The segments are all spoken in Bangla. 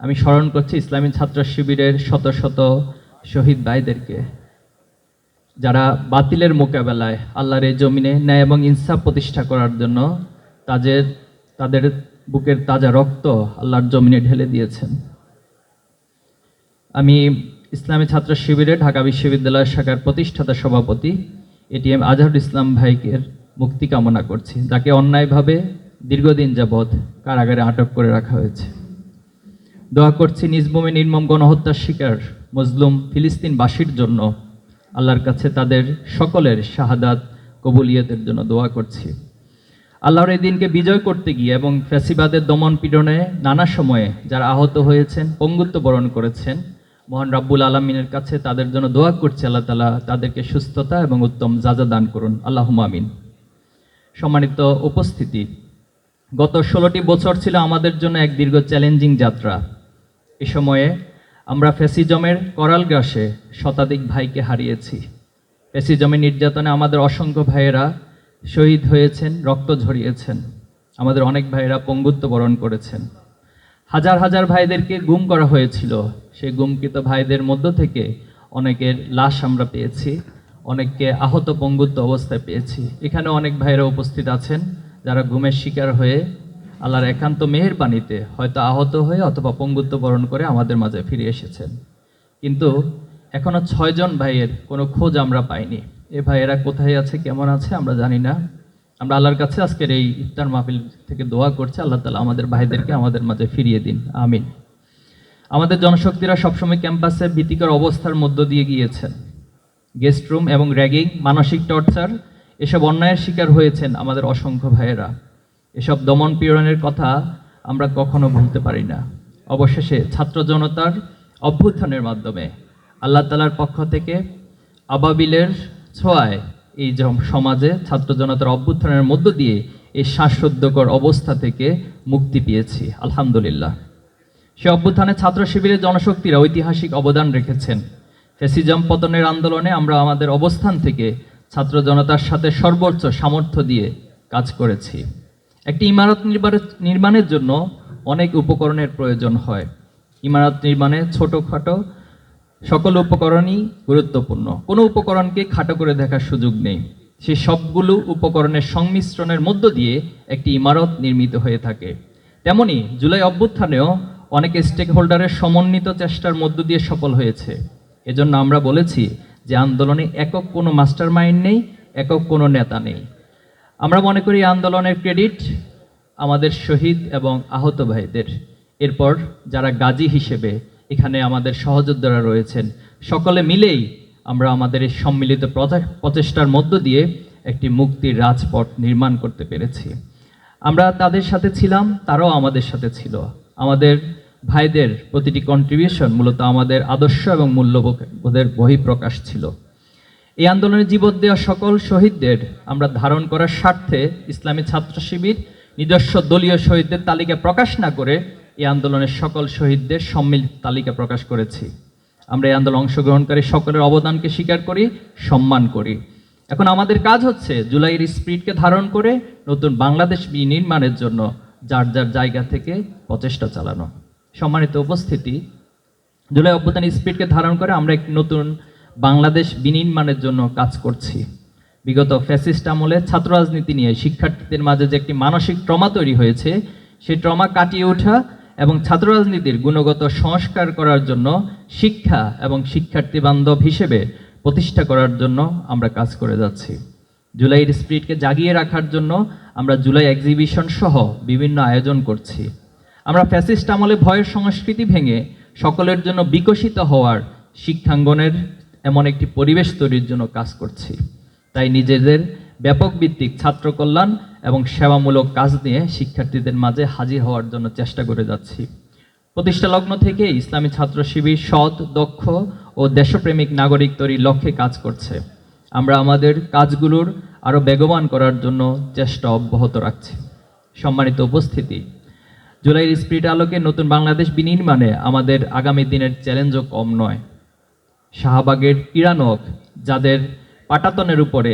আমি স্মরণ করছি ইসলামী ছাত্র শিবিরের শত শত শহীদ ভাইদেরকে, যারা বাতিলের মোকাবেলায় আল্লাহর এই জমিনে ন্যায় এবং ইনসাফ প্রতিষ্ঠা করার জন্য তাদের তাদের বুকের তাজা রক্ত আল্লাহর জমিনে ঢেলে দিয়েছেন। আমি ইসলামী ছাত্র শিবিরে ঢাকা বিশ্ববিদ্যালয় শাখার প্রতিষ্ঠাতা সভাপতি এটিএম আজহারুল ইসলাম ভাইকের মুক্তি কামনা করছি, যাকে অন্যায়ভাবে দীর্ঘদিন যাবৎ কারাগারে আটক করে রাখা হয়েছে। দোয়া করছি নিজবমে নির্মম গণহত্যার শিকার মজলুম ফিলিস্তিনবাসীর জন্য। আল্লাহর কাছে তাদের সকলের শাহাদাত কবুলিয়তের জন্য দোয়া করছি। আল্লাহর এই দিনকে বিজয় করতে গিয়ে এবং ফ্যাসিবাদের দমন পীড়নে নানা সময়ে যারা আহত হয়েছেন, পঙ্গুত্ব বরণ করেছেন, মহান রাব্বুল আলমিনের কাছে তাদের জন্য দোয়া করছে, আল্লাহ তালা তাদেরকে সুস্থতা এবং উত্তম যাজা দান করুন। আল্লাহ আমিন। সম্মানিত উপস্থিতি, গত ষোলোটি বছর ছিল আমাদের জন্য এক দীর্ঘ চ্যালেঞ্জিং যাত্রা। এ সময়ে আমরা ফ্যাসিজমের করাল গ্রাসে শতাধিক ভাইকে হারিয়েছি। ফ্যাসিজমের নির্যাতনে আমাদের অসংখ্য ভাইয়েরা শহীদ হয়েছেন, রক্ত ঝরিয়েছেন। আমাদের অনেক ভাইয়েরা পঙ্গুত্ব বরণ করেছেন। হাজার হাজার ভাইদেরকে গুম করা হয়েছিল। সেই গুমকৃত ভাইদের মধ্য থেকে অনেকের লাশ আমরা পেয়েছি, অনেককে আহত পঙ্গুত্ব অবস্থায় পেয়েছি। এখানে অনেক ভাইয়েরা উপস্থিত আছেন, যারা ঘুমের শিকার হয়ে আল্লাহর একান্ত মেহেরবাণীতে হয়তো আহত হয়ে অথবা পঙ্গুত্ব বরণ করে আমাদের মাঝে ফিরে এসেছেন। কিন্তু এখনও ছয়জন ভাইয়ের কোনো খোঁজ আমরা পাইনি। এ ভাইয়েরা কোথায় আছে, কেমন আছে, আমরা জানি না। আমরা আল্লাহর কাছে আজকের এই ইফতার মাহফিল থেকে দোয়া করছি, আল্লাহ তালা আমাদের ভাইদেরকে আমাদের মাঝে ফিরিয়ে দিন। আমিন। আমাদের জনশক্তিরা সবসময় ক্যাম্পাসে ভীতিকর অবস্থার মধ্য দিয়ে গিয়েছেন। গেস্ট রুম এবং র্যাগিং, মানসিক টর্চার, এসব অন্যায়ের শিকার হয়েছেন আমাদের অসংখ্য ভাইয়েরা। এসব দমন পীড়নের কথা আমরা কখনো ভুলতে পারি না। অবশেষে ছাত্র জনতার অভ্যুত্থানের মাধ্যমে আল্লাহ তালার পক্ষ থেকে আবাবিলের ছোঁয়ায় এই সমাজে ছাত্র জনতার অভ্যুত্থানের মধ্য দিয়ে এই শ্বাসরুদ্ধকর অবস্থা থেকে মুক্তি পেয়েছি, আলহামদুলিল্লাহ। সে অভ্যুত্থানে ছাত্র শিবিরের জনশক্তিরা ঐতিহাসিক অবদান রেখেছেন। ফেসিজম পতনের আন্দোলনে আমরা আমাদের অবস্থান থেকে ছাত্র জনতার সাথে সর্বোচ্চ সামর্থ্য দিয়ে কাজ করেছি। একটি ইমারত নির্মাণের- জন্য অনেক উপকরণের প্রয়োজন হয়। ইমারত নির্মাণে ছোটোখাটো সকল উপকরণই গুরুত্বপূর্ণ। কোনো উপকরণকে খাটো করে দেখার সুযোগ নেই। সে সবগুলো উপকরণের সংমিশ্রণের মধ্য দিয়ে একটি ইমারত নির্মিত হয়ে থাকে। তেমনি জুলাই অভ্যুত্থানেও অনেক স্টেক হোল্ডারের সমন্বিত চেষ্টার মধ্য দিয়ে সফল হয়েছে। এজন্য আমরা বলেছি যে আন্দোলনে একক কোনো মাস্টার মাইন্ড নেই, একক কোনো নেতা নেই। আমরা মনে করি আন্দোলনের ক্রেডিট আমাদের শহীদ এবং আহত ভাইদের। এরপর যারা গাজী হিসেবে এখানে আমাদের সহযোদ্ধারা রয়েছেন, সকলে মিলেই আমরা আমাদের এই সম্মিলিত প্রচে- প্রচেষ্টার মধ্য দিয়ে একটি মুক্তির রাজপথ নির্মাণ করতে পেরেছি। আমরা তাদের সাথে ছিলাম, তারাও আমাদের সাথে ছিল। আমাদের ভাইদের প্রতিটি কন্ট্রিবিউশন মূলত আমাদের আদর্শ এবং মূল্যবোধের বহিঃপ্রকাশ ছিল। এই আন্দোলনে জীবন দেওয়া সকল শহীদদের আমরা ধারণ করার স্বার্থে ইসলামী ছাত্র শিবির, নিজস্ব দলীয় শহীদদের তালিকা প্রকাশ না করে এই আন্দোলনের সকল শহীদদের সম্মিলিত তালিকা প্রকাশ করেছি। আমরা এই আন্দোলন অংশগ্রহণকারী সকলের অবদানকে স্বীকার করি, সম্মান করি। এখন আমাদের কাজ হচ্ছে জুলাইয়ের স্পিরিটকে ধারণ করে নতুন বাংলাদেশ নির্মাণের জন্য যার যার জায়গা থেকে প্রচেষ্টা চালানো। সম্মানিত উপস্থিতি, জুলাই অভ্যুত্থান স্পিডকে ধারণ করে আমরা একটি নতুন বাংলাদেশ বিনির্মাণের জন্য কাজ করছি। বিগত ফ্যাসিস্ট আমলে ছাত্র রাজনীতি নিয়ে শিক্ষার্থীদের মাঝে যে একটি মানসিক ট্রমা তৈরি হয়েছে সেই ট্রমা কাটিয়ে ওঠা এবং ছাত্র রাজনীতির গুণগত সংস্কার করার জন্য শিক্ষা এবং শিক্ষার্থী বান্ধব হিসেবে প্রতিষ্ঠা করার জন্য আমরা কাজ করে যাচ্ছি। জুলাইয়ের স্পিরিটকে জাগিয়ে রাখার জন্য আমরা জুলাই এক্সিবিশন সহ বিভিন্ন আয়োজন করছি। আমরা ফ্যাসিস্ট আমলে ভয়ের সংস্কৃতি ভেঙে সকলের জন্য বিকশিত হওয়ার শিক্ষাঙ্গনের এমন একটি পরিবেশ তৈরির জন্য কাজ করছি। তাই নিজেদের ব্যাপক ভিত্তিক ছাত্র কল্যাণ এবং সেবামূলক কাজ নিয়ে শিক্ষার্থীদের মাঝে হাজির হওয়ার জন্য চেষ্টা করে যাচ্ছি। প্রতিষ্ঠা লগ্ন থেকে ইসলামী ছাত্র শিবির সৎ, দক্ষ ও দেশপ্রেমিক নাগরিক তৈরির লক্ষ্যে কাজ করছে। আমরা আমাদের কাজগুলোর আরও বেগবান করার জন্য চেষ্টা অব্যাহত রাখছি। সম্মানিত উপস্থিতি, জুলাইয়ের স্পিরিট আলোকে নতুন বাংলাদেশ বিনির্মাণে আমাদের আগামী দিনের চ্যালেঞ্জও কম নয়। শাহবাগের ইরানক যাদের পাটাতনের উপরে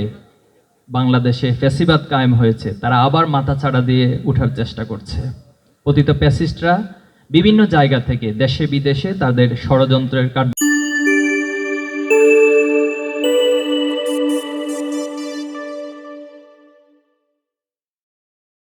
বাংলাদেশে ফ্যাসিবাদ কায়েম হয়েছে, তারা আবার মাথা ছাড়া দিয়ে উঠার চেষ্টা করছে। পতিত প্যাসিস্টরা বিভিন্ন জায়গা থেকে দেশে বিদেশে তাদের ষড়যন্ত্রের কার্য